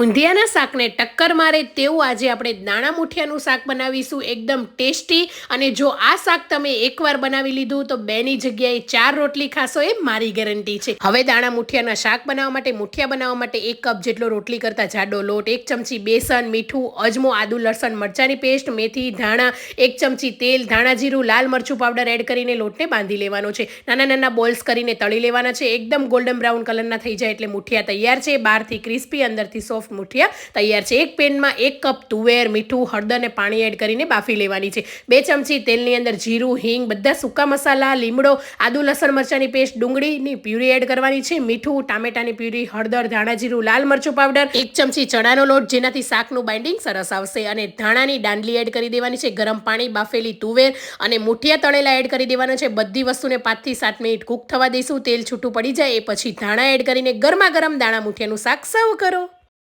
ઊંધિયાના શાકને ટક્કર મારે તેવું આજે આપણે દાણા મુઠિયાનું શાક બનાવીશું. એકદમ ટેસ્ટી. અને જો આ શાક તમે એકવાર બનાવી લીધું તો બેની જગ્યાએ ચાર રોટલી ખાશો એ મારી ગેરંટી છે. હવે દાણા મુઠિયાના શાક બનાવવા માટે, મુઠિયા બનાવવા માટે એક કપ જેટલો રોટલી કરતા જાડો લોટ, એક ચમચી બેસન, મીઠું, અજમો, આદુ, લસણ, મરચાંની પેસ્ટ, મેથી, ધાણા, એક ચમચી તેલ, ધાણા જીરું, લાલ મરચું પાવડર એડ કરીને લોટને બાંધી લેવાનો છે. નાના નાના બોલ્સ કરીને તળી લેવાના છે. એકદમ ગોલ્ડન બ્રાઉન કલરના થઈ જાય એટલે મુઠિયા તૈયાર છે. બહારથી ક્રિસ્પી, અંદરથી સોફ્ટ મુઠિયા તૈયાર છે. એક પેનમાં એક કપ તુવેર, મીઠું, હળદર અને પાણી એડ કરીને બાફી લેવાની છે. બે ચમચી તેલની અંદર જીરું, હિંગ, બધા સૂકા મસાલા, લીમડો, આદુ, લસણ મરચાંની પેસ્ટ, ડુંગળીની પ્યુરી એડ કરવાની છે. મીઠું, ટામેટાની પ્યુરી, હળદર, ધાણા જીરું, લાલ મરચું પાવડર, એક ચમચી ચણાનો લોટ જેનાથી શાકનું બાઇન્ડિંગ સરસ આવશે અને ધાણાની દાંડલી એડ કરી દેવાની છે. ગરમ પાણી, બાફેલી તુવેર અને મુઠિયા તળેલા એડ કરી દેવાના છે. બધી વસ્તુને પાંચથી સાત મિનિટ કૂક થવા દઈશું. તેલ છૂટું પડી જાય એ પછી ધાણા એડ કરીને ગરમા ગરમ દાણા મુઠિયાનું શાક સર્વ કરો.